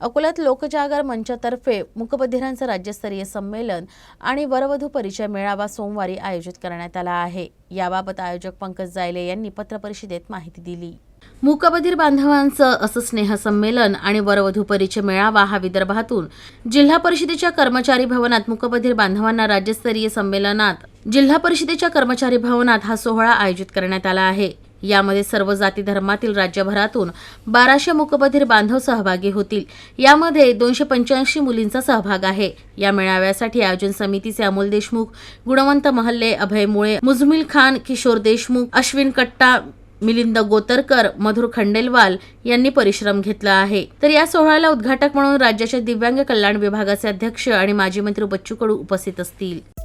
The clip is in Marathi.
अकोल्यात लोकजागर मंचातर्फे मूकबधिरांचं राज्यस्तरीय संमेलन आणि वरवधू परिचय मेळावा सोमवारी आयोजित करण्यात आला आहे. याबाबत आयोजक पंकज जायले यांनी पत्रपरिषदेत माहिती दिली. मूकबधीर बांधवांचं असं स्नेहसंमेलन आणि वरवधू परिचय मेळावा हा विदर्भातून जिल्हा परिषदेच्या कर्मचारी भवनात मूकबधीर बांधवांना राज्यस्तरीय संमेलनात जिल्हा परिषदेच्या कर्मचारी भवनात हा सोहळा आयोजित करण्यात आला आहे. यामध्ये सर्व जाती धर्मातील राज्यभरातून बाराशे मुकबधीर बांधव सहभागी होतील. यामध्ये दोनशे पंच्याऐंशी मुलींचा सहभाग आहे. या मेळाव्यासाठी आयोजन समितीचे अमोल देशमुख गुणवंत महल्ले अभय मुळे मुजमिल खान किशोर देशमुख अश्विन कट्टा मिलिंद गोतरकर मधुर खंडेलवाल यांनी परिश्रम घेतला आहे. तर या सोहळ्याला उद्घाटक म्हणून राज्याच्या दिव्यांग कल्याण विभागाचे अध्यक्ष आणि माजी मंत्री बच्चू कडू उपस्थित असतील.